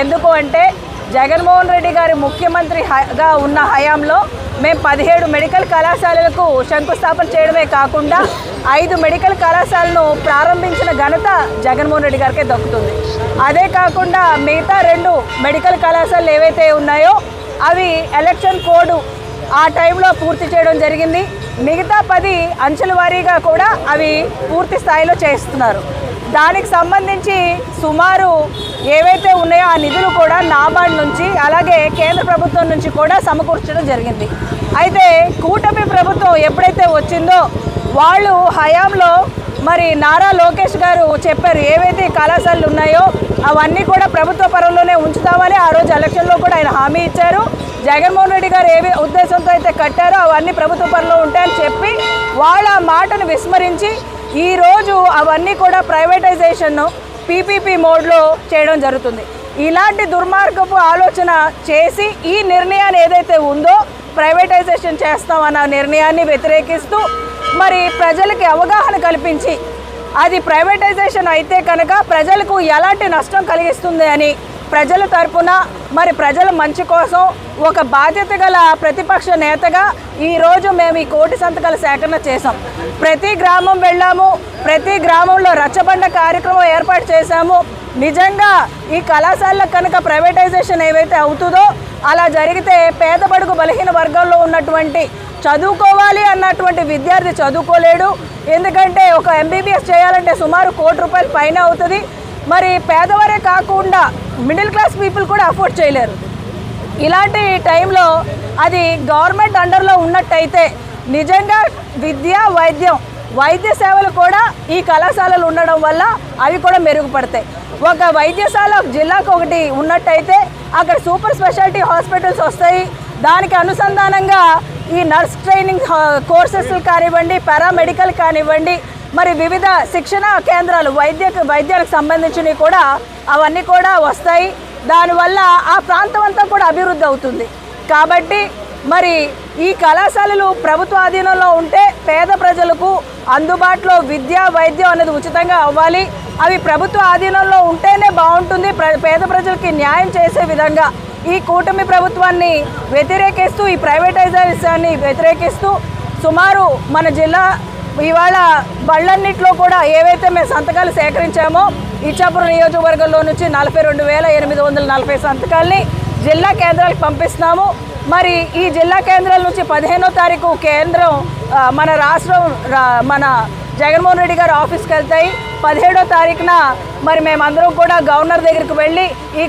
ఎందుకు అంటే జగన్మోహన్ రెడ్డి గారి ముఖ్యమంత్రిగా ఉన్న హయాంలో మేము పదిహేడు మెడికల్ కళాశాలలకు శంకుస్థాపన చేయడమే కాకుండా ఐదు మెడికల్ కళాశాలను ప్రారంభించిన ఘనత జగన్మోహన్ రెడ్డి గారికే దక్కుతుంది. అదే కాకుండా మిగతా రెండు మెడికల్ కళాశాలలు ఏవైతే ఉన్నాయో అవి ఎలక్షన్ కోడ్ ఆ టైంలో పూర్తి చేయడం జరిగింది. మిగతా పది అంచెల వారీగా కూడా అవి పూర్తి స్థాయిలో చేస్తున్నారు. దానికి సంబంధించి సుమారు ఏవైతే ఉన్నాయో ఆ నిధులు కూడా నాబార్డ్ నుంచి అలాగే కేంద్ర ప్రభుత్వం నుంచి కూడా సమకూర్చడం జరిగింది. అయితే కూటమి ప్రభుత్వం ఎప్పుడైతే వచ్చిందో వాళ్ళు హయాంలో మరి నారా లోకేష్ గారు చెప్పారు ఏవైతే కళాశాలలు ఉన్నాయో అవన్నీ కూడా ప్రభుత్వ పరంలోనే ఉంచుతామని ఆ రోజు ఎలక్షన్లో కూడా ఆయన హామీ ఇచ్చారు. జగన్మోహన్ రెడ్డి గారు ఏ ఉద్దేశంతో అయితే కట్టారో అవన్నీ ప్రభుత్వ పరంలో ఉంటాయని చెప్పి వాళ్ళ మాటను విస్మరించి ఈరోజు అవన్నీ కూడా ప్రైవేటైజేషన్ను పీపీపీ మోడ్లో చేయడం జరుగుతుంది. ఇలాంటి దుర్మార్గపు ఆలోచన చేసి ఈ నిర్ణయాన్ని ఏదైతే ఉందో ప్రైవేటైజేషన్ చేస్తామన్న నిర్ణయాన్ని వ్యతిరేకిస్తూ మరి ప్రజలకి అవగాహన కల్పించి అది ప్రైవేటైజేషన్ అయితే కనుక ప్రజలకు ఎలాంటి నష్టం కలిగిస్తుంది అని ప్రజల తరపున మరి ప్రజల మంచి కోసం ఒక బాధ్యత గల ప్రతిపక్ష నేతగా ఈరోజు మేము ఈ కోటి సంతకాల సేకరణ చేసాం ప్రతి గ్రామం వెళ్ళాము ప్రతి గ్రామంలో రచ్చబండ కార్యక్రమం ఏర్పాటు చేశాము. నిజంగా ఈ కళాశాలలో కనుక ప్రైవేటైజేషన్ ఏవైతే అవుతుందో అలా జరిగితే పేద బడుగు బలహీన వర్గాల్లో ఉన్నటువంటి చదువుకోవాలి అన్నటువంటి విద్యార్థి చదువుకోలేడు. ఎందుకంటే ఒక ఎంబీబీఎస్ చేయాలంటే సుమారు కోటి రూపాయలు పైన అవుతుంది. మరి పేదవారే కాకుండా మిడిల్ క్లాస్ పీపుల్ కూడా అఫోర్డ్ చేయలేరు. ఇలాంటి టైంలో అది గవర్నమెంట్ అండర్లో ఉన్నట్టయితే నిజంగా విద్య వైద్యం వైద్య సేవలు కూడా ఈ కళాశాలలు ఉండడం వల్ల అవి కూడా మెరుగుపడతాయి. ఒక వైద్యశాల జిల్లాకు ఒకటి ఉన్నట్టయితే అక్కడ సూపర్ స్పెషాలిటీ హాస్పిటల్స్ వస్తాయి. దానికి అనుసంధానంగా ఈ నర్స్ ట్రైనింగ్ కోర్సెస్ కానివ్వండి పారామెడికల్ కానివ్వండి మరి వివిధ శిక్షణ కేంద్రాలు వైద్య వైద్యాలకు సంబంధించినవి కూడా అవన్నీ కూడా వస్తాయి. దానివల్ల ఆ ప్రాంతం అంతా కూడా అభివృద్ధి అవుతుంది. కాబట్టి మరి ఈ కళాశాలలు ప్రభుత్వ ఆధీనంలో ఉంటే పేద ప్రజలకు అందుబాటులో విద్య వైద్యం అనేది ఉచితంగా అవ్వాలి. అవి ప్రభుత్వ ఆధీనంలో ఉంటేనే బాగుంటుంది. ప్ర- పేద ప్రజలకి న్యాయం చేసే విధంగా ఈ కూటమి ప్రభుత్వాన్ని వ్యతిరేకిస్తూ ఈ ప్రైవేటైజేషన్ని వ్యతిరేకిస్తూ సుమారు మన జిల్లా ఇవాళ బళ్ళన్నిట్లో కూడా ఏవైతే మేము సంతకాలు సేకరించామో ఇచ్చాపురం నియోజకవర్గంలో నుంచి నలభై రెండు వేల ఎనిమిది వందల నలభై సంతకాల్ని జిల్లా కేంద్రాలకు పంపిస్తున్నాము. మరి ఈ జిల్లా కేంద్రాల నుంచి పదిహేనో తారీఖు కేంద్రం మన రాష్ట్రం మన జగన్మోహన్ రెడ్డి గారు ఆఫీస్కి వెళ్తాయి. పదిహేడో తారీఖున మరి మేమందరం కూడా గవర్నర్ దగ్గరికి వెళ్ళి ఈ